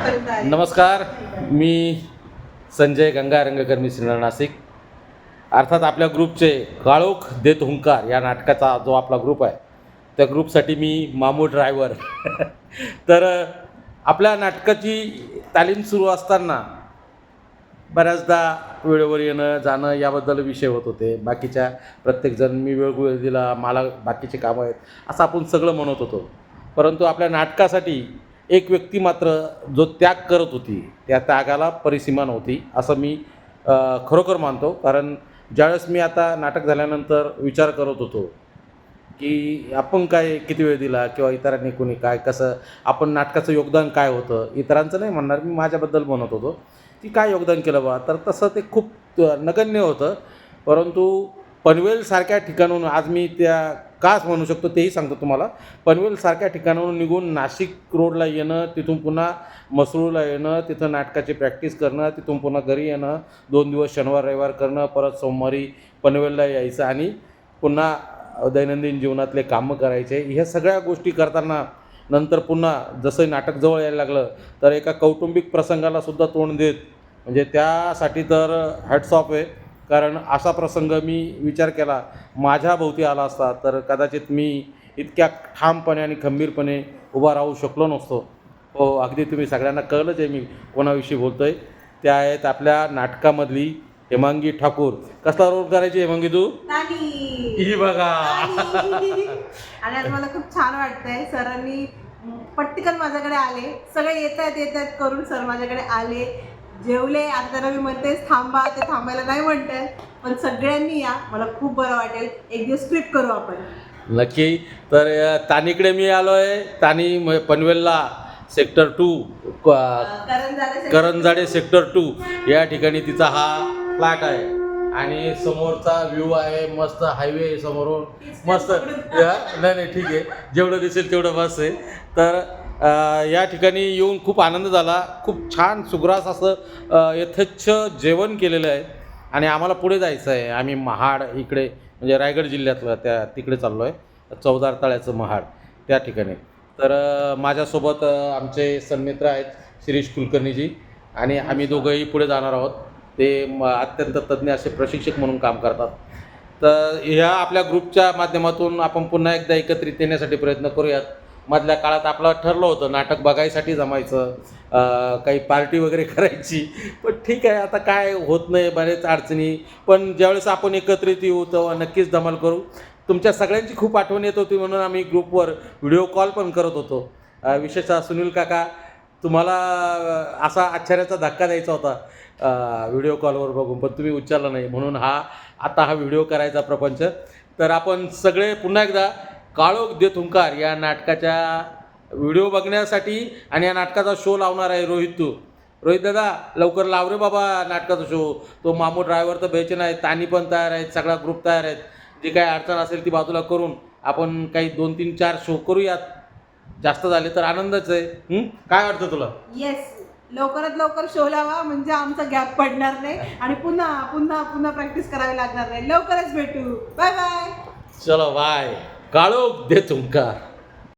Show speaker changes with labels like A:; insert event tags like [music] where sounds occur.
A: नमस्कार मी संजय गंगा रंगकर्मी श्रीनगर नाशिक. अर्थात आपल्या ग्रुपचे काळोख देत हुंकार या नाटकाचा जो आपला ग्रुप आहे त्या ग्रुपसाठी मी मामू ड्रायव्हर [laughs] तर आपल्या नाटकाची तालीम सुरू असताना बऱ्याचदा वेळेवर येणं जाणं याबद्दल विषय होत होते. बाकीच्या प्रत्येकजण मी वेळ वेळ दिला मला बाकीचे कामं आहेत असं आपण सगळं म्हणत होतो. परंतु आपल्या नाटकासाठी एक व्यक्ती मात्र जो त्याग करत होती त्या त्यागाला परिसीमा नव्हती असं मी खरोखर मानतो. कारण ज्यावेळेस मी आता नाटक झाल्यानंतर विचार करत होतो की आपण काय किती वेळ दिला किंवा इतरांनी कोणी काय कसं आपण नाटकाचं योगदान काय होतं इतरांचं नाही म्हणणार मी माझ्याबद्दल म्हणत होतो की काय योगदान केलं बा तर तसं ते खूप नगण्य होतं. परंतु पनवेलसारख्या ठिकाणाहून आज मी त्या काच म्हणू शकतो तेही सांगतो तुम्हाला. पनवेलसारख्या ठिकाणाहून निघून नाशिक रोडला येणं तिथून पुन्हा मसरूळला येणं तिथं नाटकाची प्रॅक्टिस करणं तिथून पुन्हा घरी येणं दोन दिवस शनिवार रविवार करणं परत सोमवारी पनवेलला यायचं आणि पुन्हा दैनंदिन जीवनातले कामं करायचे. ह्या सगळ्या गोष्टी करताना नंतर पुन्हा जसं नाटक जवळ यायला लागलं तर एका कौटुंबिक प्रसंगाला सुद्धा तोंड देत. म्हणजे त्यासाठी तर हॅट्स ऑफ आहे. कारण असा प्रसंग मी विचार केला माझ्या भोवती आला असता तर कदाचित मी इतक्या ठामपणे आणि खंबीरपणे उभा राहू शकलो नसतो. हो अगदी तुम्ही सगळ्यांना कळलंच आहे मी कोणाविषयी बोलतो आहे त्या आहेत आपल्या नाटकामधली हेमांगी ठाकूर. कसला रोल करायची हेमांगी तू? ही बघा.
B: आणि आज मला खूप छान वाटतंय सरांनी पटकन माझ्याकडे आले. सगळे येत आहेत येत आहेत करून सर माझ्याकडे आले. जेवले आता त्यांना मी म्हणते थांबा ते थांबायला नाही म्हणतात पण सगळ्यांनी या मला खूप बरं वाटेल. एक दिवस ट्रिप करू आपण.
A: नक्की. तर तानीकडे मी आलो आहे तानी म- पनवेलला sector two Karanjade sector two या ठिकाणी तिचा हा फ्लॅट आहे. आणि समोरचा व्ह्यू आहे मस्त हायवे आहे समोरून. मस्त या- नाही नाही ठीक आहे. जेवढं दिसेल तेवढं बस आहे. तर या ठिकाणी येऊन खूप आनंद झाला. खूप छान सुग्रास असं यथेच्छ जेवण केलेलं आहे. आणि आम्हाला पुढे जायचं आहे. आम्ही महाड इकडे म्हणजे रायगड जिल्ह्यातलं त्या तिकडे चाललो आहे चौदार तळ्याचं महाड त्या ठिकाणी. तर माझ्यासोबत आमचे सन्मित्र आहेत शिरीष कुलकर्णीजी. आणि आम्ही दोघंही पुढे जाणार आहोत. ते अत्यंत तज्ज्ञ असे प्रशिक्षक म्हणून काम करतात. तर ह्या आपल्या ग्रुपच्या माध्यमातून आपण पुन्हा एकदा एकत्रित येण्यासाठी प्रयत्न करूयात. मधल्या काळात आपलं ठरलं होतं नाटक बघायसाठी जमायचं काही पार्टी वगैरे करायची. पण ठीक आहे आता काय होत नाही बरेच अडचणी. पण ज्यावेळेस आपण एकत्रित येऊ तेव्हा नक्कीच धमाल करू. तुमच्या सगळ्यांची खूप आठवण येत होती म्हणून आम्ही ग्रुपवर व्हिडिओ कॉल पण करत होतो. विशेषतः सुनील काका तुम्हाला असा आश्चर्याचा धक्का द्यायचा होता व्हिडिओ कॉलवर बघून पण तुम्ही उच्चारला नाही. म्हणून हा आता हा व्हिडिओ करायचा प्रपंच. तर आपण सगळे पुन्हा एकदा काळोख दे हुंकार या नाटकाच्या व्हिडिओ बघण्यासाठी आणि या नाटकाचा शो लावणार आहे रोहित तू. रोहित दादा लवकर लाव रे बाबा नाटकाचा शो तो मामू ड्रायव्हर तर बेचन नाही तानी पण तयार आहेत सगळा ग्रुप तयार आहेत. जी काही अडचण असेल ती बाजूला करून आपण काही दोन तीन चार शो करूयात. जास्त झाले तर आनंदच आहे. हं? काय वाटतं तुला?
B: येस लवकरात लवकर शो लावा म्हणजे आमचा गॅप पडणार नाही आणि पुन्हा पुन्हा पुन्हा प्रॅक्टिस करावी लागणार नाही. लवकरच भेटू. बाय बाय
A: चलो बाय काळोख दे तुमका.